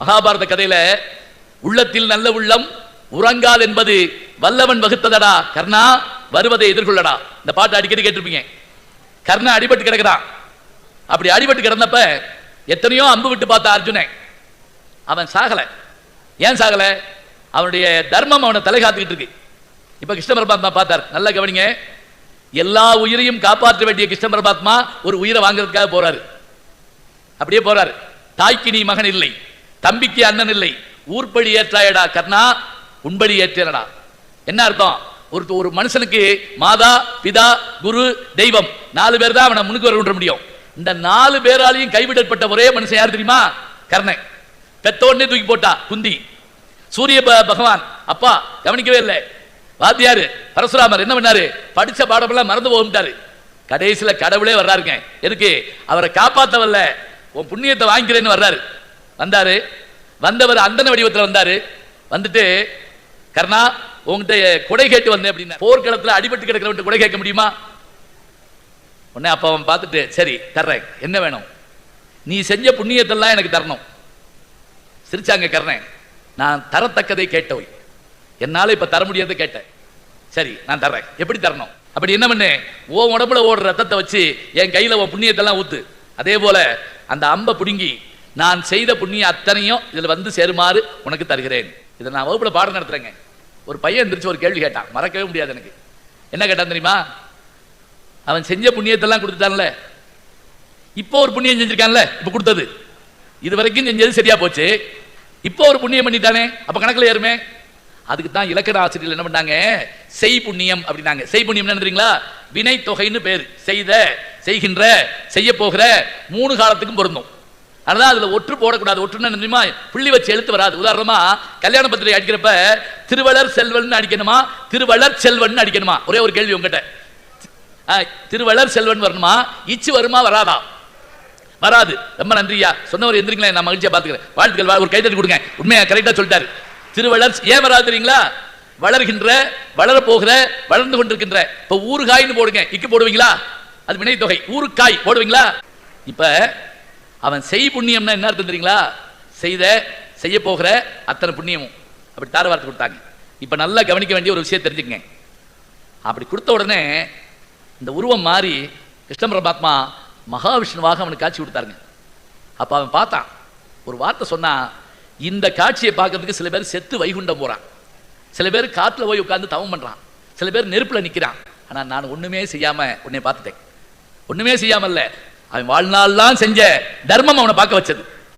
மகாபாரத கதையில உள்ளத்தில் நல்ல உள்ளம் உறங்காது என்பது வல்லவன் வகுத்ததடா? கர்ணா வருவதை எதிர்கொள்ளடா? இந்த பாட்டு அடிக்கடி கேட்டிருப்பீங்க. கர்ணா அடிபட்டு கிடக்கிறான் அப்படி அடிபட்டு கிடந்தப்ப எத்தனையோ அம்பு விட்டு பார்த்த அர்ஜுனன். அவன் சாகல. ஏன் சாகல? அவனுடைய தர்மம் அவனை தலை காத்துக்கிட்டு இருக்கு. இப்ப கிருஷ்ண பரமாத்மா பார்த்தார். நல்லா கவனிங்க. எல்லா உயிரையும் காப்பாற்ற வேண்டிய கிருஷ்ண பரமாத்மா ஒரு உயிரை வாங்குறதுக்காக போறாரு. அப்படியே போறாரு. தாய்க்கு நீ மகன் இல்லை. தம்பிக்கு அண்ணன் இல்லை. ஊர்படி ஏற்றாயடா கர்ணா உண்படி ஏற்றடா என்ன அர்த்தம்? ஒரு ஒரு மனுஷனுக்கு மாதா பிதா குரு தெய்வம் நாலு பேர் தான் அவனை முன்னுக்கு வர முடியும். இந்த நாலு பேராலையும் கைவிடப்பட்ட ஒரே மனுஷன் யார் தெரியுமா? கர்ணன். பெத்தோடனே தூக்கி போட்டா குந்தி. சூரிய ப- பகவான். அப்பா கவனிக்கவே இல்லை. வாத்தியாரு பரசுராமர் என்ன பண்ணாரு? படிச்ச பாடமெல்லாம் மறந்து போகும்ட்டாரு. கடைசியில் கடவுளே வர்றாருங்க. எதுக்கு? அவரை காப்பாத்தவல்ல. உன் புண்ணியத்தை வாங்கிக்கிறேன்னு வர்றாரு. வந்தாரு. வந்தவர் அந்தன வடிவத்தில் வந்தாரு. வந்துட்டு கர்ணா உங்ககிட்ட கொடை கேட்டு வந்தேன் அப்படின்னா போர்க்களத்தில் அடிபட்டு கிடக்கிறவன் கொடை கேட்க முடியுமா? உடனே அப்ப அவன் பார்த்துட்டு சரி தர்றேன். என்ன வேணும்? நீ செஞ்ச புண்ணியத்தெல்லாம் எனக்கு தரணும். சிரிச்சாங்க கர்ணன் நான் தரத்தக்கதை கேட்டவை என்னால் இப்ப தர முடியாத கேட்டேன். சரி நான் தர்றேன். எப்படி தரணும்? அப்படி என்ன பண்ணு? ஓ உடம்புல ஓடுற ரத்தத்தை வச்சு என் கையில உன் புண்ணியத்தெல்லாம் ஊத்து. அதே போல அந்த அம்பை பிடுங்கி நான் செய்த புண்ணியம் அத்தனையும் இதில் வந்து சேருமாறு உனக்கு தருகிறேன். இதை நான் வகுப்பில் பாடம் நடத்துறேங்க. ஒரு பையன் எந்திரிச்சு ஒரு கேள்வி கேட்டான். மறக்கவே முடியாது எனக்கு. என்ன கேட்டான் தெரியுமா? அவன் செஞ்ச புண்ணியத்தெல்லாம் கொடுத்துட்டான்ல. இப்போ ஒரு புண்ணியம் செஞ்சிருக்கான்ல. இப்போ கொடுத்தது. இது வரைக்கும் செஞ்சது சரியா போச்சு. இப்போ ஒரு புண்ணியம் பண்ணிட்டானே. அப்போ கணக்கில் ஏறுமே. அதுக்கு தான் இலக்கண ஆசிரியர் என்ன பண்ணாங்க? செய் புண்ணியம் அப்படின்னாங்க. செய் புண்ணியம் என்ன வினை தொகைன்னு பேர். செய்த செய்கின்ற செய்ய போகிற மூணு காலத்துக்கும் பொருந்தும். அதனால அதுல ஒற்று போடக்கூடாது. ஒற்றுன்னு என்ன தெரியுமா? புள்ளி வச்சு எழுத்து வராது. உதாரணமா கல்யாண பத்திரிகை அடிக்கிறப்ப திருவளர் செல்வன் அடிக்கணுமா? திருவளர் செல்வன் அடிக்கணுமா? ஒரே ஒரு கேள்வி உங்ககிட்ட. திருவளர் செல்வன் வரணுமா? இச்சு வருமா? வராதா? வராது. ரொம்ப நன்றியா. சொன்னவர் எந்திரிங்களேன் நான் மகிழ்ச்சியா பாத்துக்கிறேன் வாழ்த்துக்கள். ஒரு கைத்தட்டி கொடுங்க. உண்மையா கரெக்டா சொல்லிட்டாரு. திருவளர் ஏன் வராது தெரியுங்களா? வளர்கின்ற வளரப்போகிற வளர்ந்து கொண்டிருக்கின்ற. இப்ப ஊறுகாய்னு போடுங்க. இக்கு போடுவீங்களா? அது வினைத்தொகை. ஊறுக்காய் போடுவீங்களா? இப்ப அவன் செய் புண்ணியம்னா என்ன அர்த்தம் தெரியுங்களா? செய்த செய்ய போகிற அத்தனை புண்ணியமும். அப்படி தார வார்த்தை கொடுத்தாங்க. இப்ப நல்லா கவனிக்க வேண்டிய ஒரு விஷயம் தெரிஞ்சுக்கங்க. அப்படி கொடுத்த உடனே இந்த உருவம் மாறி கிருஷ்ண பரமாத்மா மகாவிஷ்ணுவாக அவனுக்கு காட்சி கொடுத்தாருங்க. அப்ப அவன் பார்த்தான். ஒரு வார்த்தை சொன்னா இந்த காட்சியை பார்க்கறதுக்கு சில பேர் செத்து வைகுண்டம் போறான். சில பேர் காட்டுல போய் உட்கார்ந்து தவம் பண்றான். சில பேர் நெருப்புல நிக்கிறான். ஆனா நான் ஒண்ணுமே செய்யாம உன்னை பார்த்துட்டேன். ஒண்ணுமே செய்யாமல் அவன் வாழ்நாள்லாம் செஞ்ச தர்மம் அவனை பார்க்க வச்சது.